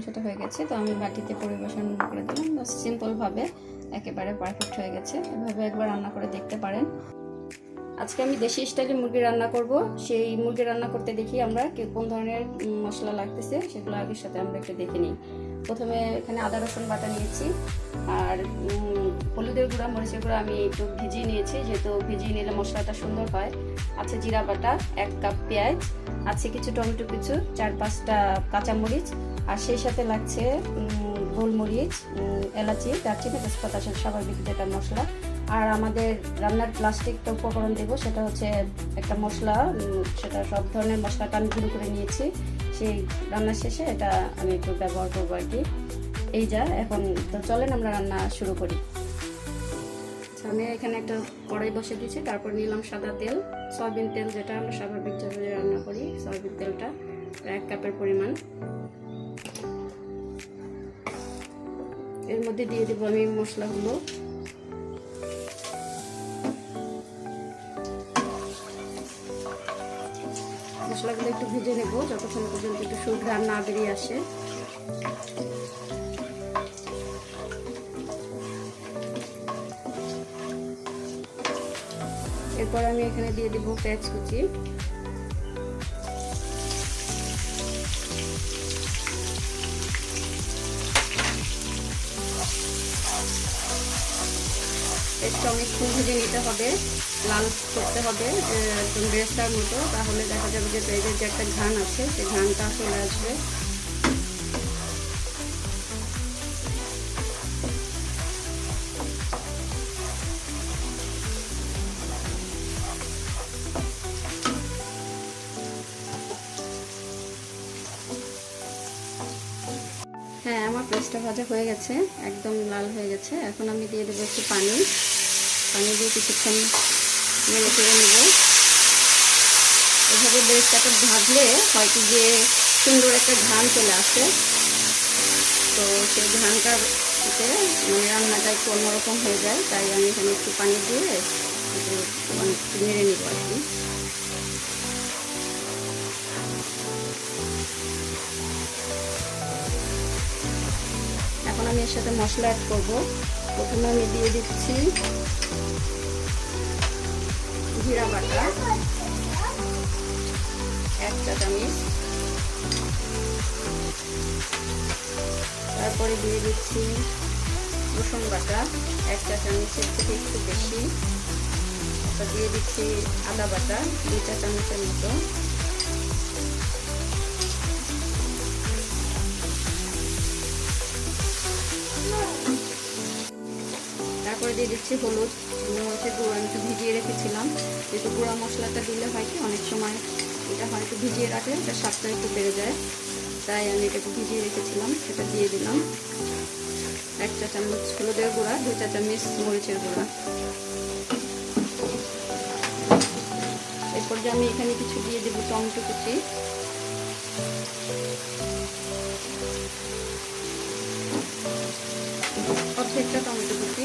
অংশটা হয়ে গেছে, তো আমি বাটিতে পরিবেশন করে দিলাম। সিম্পলভাবে একেবারে পারফেক্ট হয়ে গেছে। এভাবে একবার রান্না করে দেখতে পারেন। আজকে আমি দেশি স্টাইলে মুরগি রান্না করব। সেই মুরগি রান্না করতে দেখি আমরা কোন ধরনের মশলা লাগতেছে, সেগুলো আগের সাথে আমরা একটু দেখে নিই। প্রথমে এখানে আদা, রসুন বাটা নিয়েছি। আর হলুদের গুঁড়া, মরিচের গুঁড়া আমি একটু ভিজিয়ে নিয়েছি, যেহেতু ভিজিয়ে নিলে মশলাটা সুন্দর হয়। আছে জিরা বাটা, এক কাপ পেঁয়াজ, আছে কিছু টমেটো, কিছু, চার পাঁচটা কাঁচামরিচ আর সেই সাথে লাগছে গোলমরিচ এলাচি দারচিনি তেজপাতা সব স্বাভাবিক যেটা মশলা। আর আমাদের রান্নার প্লাস্টিকটা উপকরণ দেবো সেটা হচ্ছে একটা মশলা সেটা সব ধরনের মশলাটা আমি গুঁড়ো করে নিয়েছি। সেই রান্নার শেষে এটা আমি একটু ব্যবহার করব আর কি। এই যা এখন তো চলেন আমরা রান্না শুরু করি। আচ্ছা, আমি এখানে একটা কড়াই বসে দিয়েছি তারপর নিলাম সাদা তেল সয়াবিন তেল যেটা আমরা স্বাভাবিকভাবে রান্না করি সয়াবিন তেলটা এক কাপের পরিমাণ। এর মধ্যে দিয়ে দেবো আমি মশলাগুলো। মশলাগুলো একটু ভেজে নেব, যতক্ষণ পর্যন্ত একটু সুঘ্রাণ না বেরিয়ে আসে। এরপর আমি এখানে দিয়ে দিব পেঁয়াজ কুচি। একটু অনেকক্ষণ ভেজে নিতে হবে, লাল করতে হবে একদম বেরেস্তার মতো। তাহলে দেখা যাবে যে পেঁয়াজের যে একটা ঘান আছে, সেই ঘানটা চলে আসবে। হ্যাঁ আমার পেঁয়াজটা ভাজা হয়ে গেছে, একদম লাল হয়ে গেছে। এখন আমি দিয়ে দেবো একটু পানি। পানি দিয়ে কিছুক্ষণ নেড়ে চেড়ে নেব। এভাবে বেরেস্তাটা ভাজলে হয়তো যে সুন্দর একটা ঘ্রাণ চলে আসে। তো সেই সাথে মানে রান্নাটা একটু অন্যরকম হয়ে যায়, তাই আমি এখানে একটু পানি দিয়ে একটু মানে একটু নেড়ে নেব আর কি। এখন আমি এর সাথে মশলা অ্যাড করব। প্রথমে আমি দিয়ে দিচ্ছি জিরা বাটা। এক চা চামচ। তারপরে দিয়ে দিচ্ছি রসুন বাটা। এক চা চামচের থেকে একটু বেশি। তারপর দিয়ে দিচ্ছি আদা বাটা, দুই চা চামচের মতো। দিয়ে দিচ্ছি হলুদ। গুঁড়ো আমি একটু ভিজিয়ে রেখেছিলাম। যেহেতু গুঁড়া মশলাটা দিলে হয় কি, অনেক সময় এটা হয়তো ভিজিয়ে রাখলে এটা স্বাদটা একটু বেড়ে যায়। তাই আমি এটাকে ভিজিয়ে রেখেছিলাম, সেটা দিয়ে দিলাম। এক চা চামচ হলুদের গুঁড়া দু চা চামচ মরিচের গুঁড়া। এরপর যে আমি এখানে কিছু দিয়ে দেবো টমেটো কুচি অর্ধেকটা টমেটো কুচি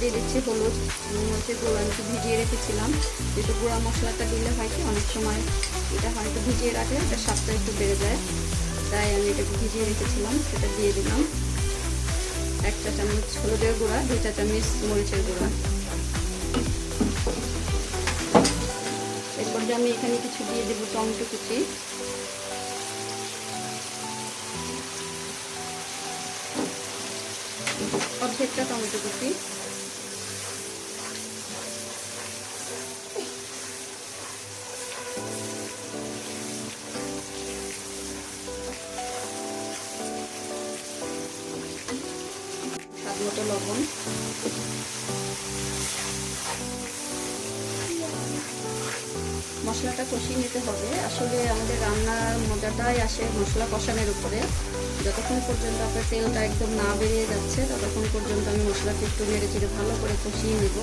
দিয়ে দিচ্ছি হলুদ। আমি হচ্ছে একটু ভিজিয়ে রেখেছিলাম। যেহেতু গুঁড়া মশলাটা দিলে হয় কি, অনেক সময় এটা হয়তো ভিজিয়ে রাখলে এটা স্বাদটা একটু বেড়ে যায়। তাই আমি এটাকে ভিজিয়ে রেখেছিলাম, সেটা দিয়ে দিলাম। এক চা চামচ হলুদের গুঁড়া, দুই চা চামচ মরিচের গুঁড়া। এরপর আমি এখানে কিছু দিয়ে দেবো টমেটো কুচি। অর্ধেকটা টমেটো কুচি। মতো লবণ। মশলাটা কষিয়ে নিতে হবে। আসলে আমাদের রান্নার মজাটাই আসে মশলা কষানোর উপরে। যতক্ষণ পর্যন্ত আপনার তেলটা একদম না বেরিয়ে যাচ্ছে, ততক্ষণ পর্যন্ত আমি মশলাটা একটু নেড়ে চেড়ে ভালো করে কষিয়ে নেব।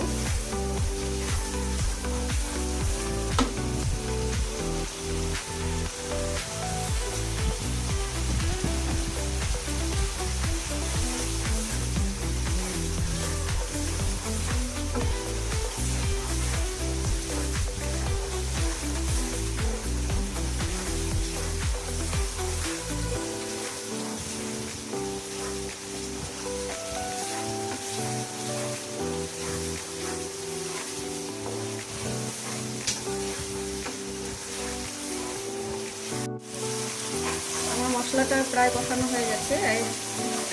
মশলাটা প্রায় বসানো হয়ে গেছে।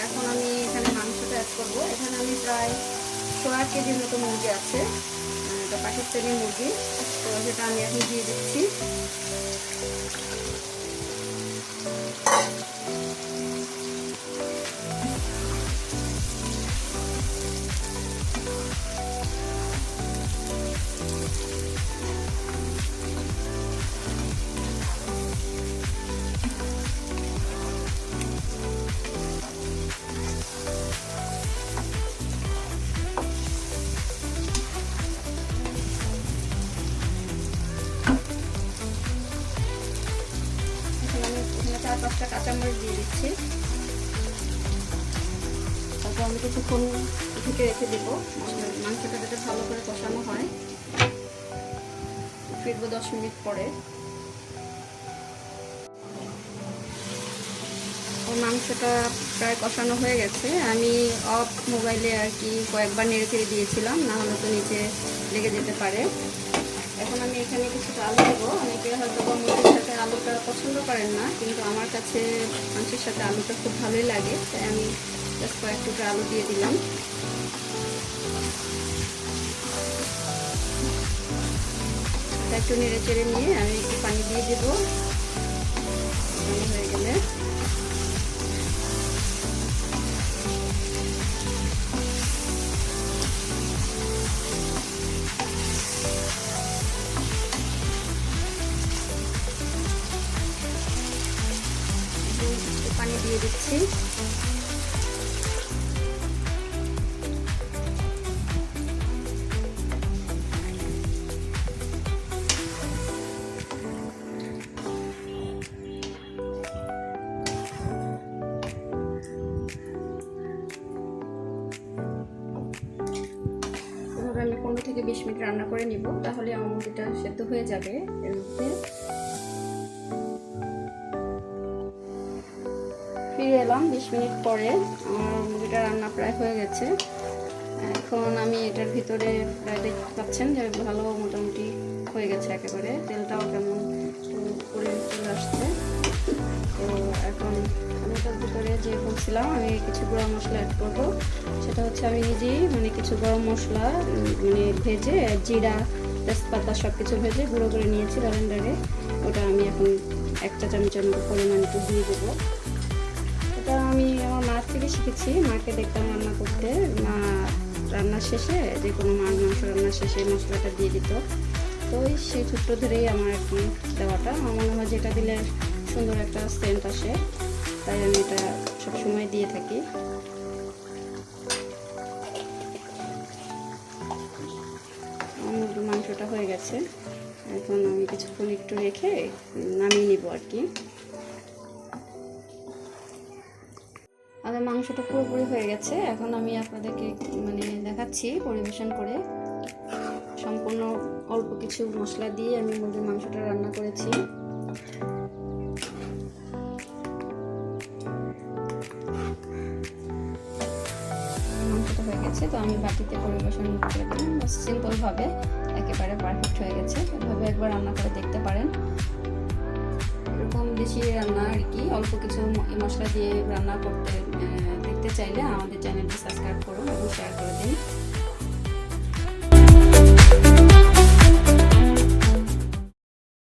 এখন আমি এখানে মাংসটা অ্যাড করব। এখানে আমি প্রায় ছয় কেজির মতো মুরগি আছে। এটা পাকিস্তানি মুরগি। তো সেটা আমি এখন দিয়ে দিচ্ছি। চার পাঁচটা কাঁচামরিচ দিয়ে দিচ্ছি। তারপর আমি কিছুক্ষণ ঢেকে রেখে দেবো। মাংসটা যাতে ভালো করে কষানো হয়। ফিরবো দশ মিনিট পরে। মাংসটা প্রায় কষানো হয়ে গেছে। আমি অফ মোবাইলে আর কি কয়েকবার নেড়ে চেড়ে দিয়েছিলাম। না হলে তো নিচে লেগে যেতে পারে। এখন আমি এখানে কিছুটা আলু দেবো। অনেকে হয়তো বা মুরগির সাথে আলুটা পছন্দ করেন না, কিন্তু আমার কাছে মাংসের সাথে আলুটা খুব ভালোই লাগে, তাই আমি জাস্ট কয়েক আলু দিয়ে দিলাম। একটু নেড়ে চেড়ে নিয়ে আমি একটু পানি দিয়ে দেবো। পানি হয়ে গেলে দিয়ে দিচ্ছি। আমি পনেরো থেকে বিশ মিনিট রান্না করে নিব, তাহলে আমার মুরগিটা সেদ্ধ হয়ে যাবে এর মধ্যে। ফিরে এলাম বিশ মিনিট পরে। আমার মুরগিটা রান্না প্রায় হয়ে গেছে। এখন আমি এটার ভিতরে প্রায় দেখতে পাচ্ছেন যে ভালো মোটামুটি হয়ে গেছে একেবারে। তেলটাও কেমন করে চলে আসছে। তো এখন আমি এটার ভিতরে যে বলছিলাম আমি কিছু গরম মশলা অ্যাড করব। সেটা হচ্ছে আমি নিজেই মানে কিছু গরম মশলা মানে ভেজে জিরা, তেজপাতা সব কিছু ভেজে গুঁড়ো করে নিয়েছি ব্লেন্ডারে ওটা আমি এখন একটা চামচের মতো পরিমাণ একটু দিয়ে দেবো। থেকে শিখেছি, মাকে দেখতাম রান্না করতে। মা রান্নার শেষে যে কোনো মাছ, মাংস রান্নার শেষে মশলাটা দিয়ে দিত। তো ওই সেই সূত্র ধরেই আমার আর কি দেওয়াটা। আমার মনে হয় যেটা দিলে সুন্দর একটা সেন্ট আসে, তাই আমি এটা সবসময় দিয়ে থাকি। মাংসটা হয়ে গেছে। এখন আমি কিছুক্ষণ একটু রেখে নামিয়ে নিব আর কি। মাংসটা পুরোপুরি হয়ে গেছে। এখন আমি আপনাদেরকে মানে দেখাচ্ছি পরিবেশন করে। সম্পূর্ণ অল্প কিছু মশলা দিয়ে আমি মুরগির মাংসটা রান্না করেছি। মাংসটা হয়ে গেছে, তো আমি বাটিতে পরিবেশন করে দিলাম। সিম্পলভাবে, একেবারে পারফেক্ট হয়ে গেছে। এভাবে একবার রান্না করে দেখতে পারেন। এরকম দেশি রান্না আর কি, অল্প কিছু মশলা দিয়ে রান্না করতে চাইলে আমাদের চ্যানেলটি সাবস্ক্রাইব করুন এবং শেয়ার করে দিন।